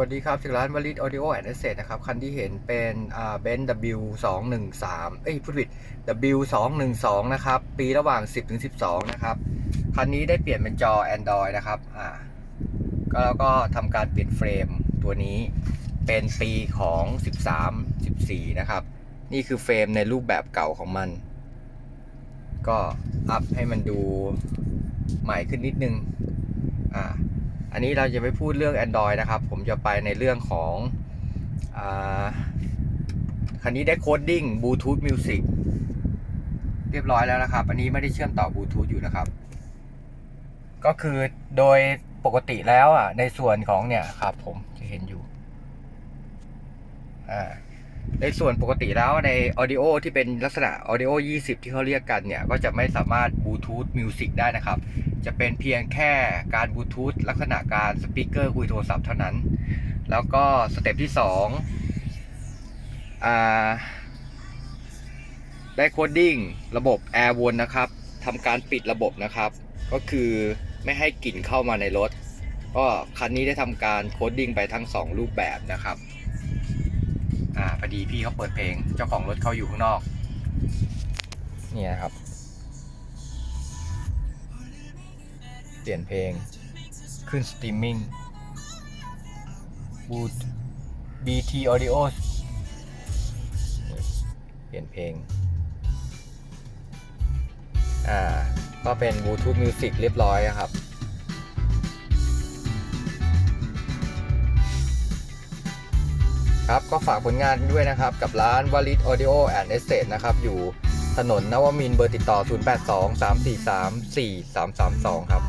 วัสดีครับ จากร้านวลิตออดิโอแอนด์เซนะครับ คันที่เห็นเป็นอ่าเบนซ์ W 2 1 3เอ้ยพูดผิด W 2 1 2นะครับ ปีระหว่าง 10ถึง12 นะครับ คันนี้ได้เปลี่ยนเป็นจอ Android นะครับ อ่าก็แล้วก็ทำการเปลี่ยนเฟรมตัวนี้เป็นปีของ 13 14 นะครับ นี่คือเฟรมในรูปแบบเก่าของมัน ก็อัพให้มันดูใหม่ขึ้นนิดนึง อ่า อันนี้เราจะไม่พูดเรื่อง Android นะครับ ผมจะไปในเรื่องของอคันนี้ได้โคดดิ้ง Bluetooth Music เรียบร้อยแล้วนะครับ อันนี้ไม่ได้เชื่อมต่อบลูทูธอยู่นะครับ ก็คือโดยปกติแล้วอะในส่วนของเนี่ยครับผมจะเห็นอยู่อ่า ในส่วนปกติแล้วใน Audio ที่เป็นลักษณะ Audio 20 ที่เขาเรียกกันเนี่ย ก็จะไม่สามารถ Bluetooth Music ได้นะครับ จะเป็นเพียงแค่การบลูทูธลักษณะการสปีกเกอร์คุยโทรศัพท์เท่านั้น แล้วก็สเต็ปที่2อ่าได้โคดดิ้งระบบ Air วนนะครับทำการปิดระบบนะครับ ก็คือไม่ให้กลิ่นเข้ามาในรถ ก็คันนี้ได้ทำการโคดดิ้งไปทั้ง 2 รูปแบบนะครับ อ่าพอดีพี่เขาเปิดเพลง เจ้าของรถเขาอยู่ข้างนอก เนี่ยครับ เปลี่ยนเพลง ขึ้นสตรีมมิ่งบูท BT Audio เปลี่ยนเพลง อ่า ก็เป็น Bluetooth Music เรียบร้อยอะครับ ครับก็ฝากผลงานด้วยนะครับ กับร้าน w a l i t Audio and Estate นะครับ อยู่ถนนนวมินเบอร์ติดต่อ 082 343 4332 ครับ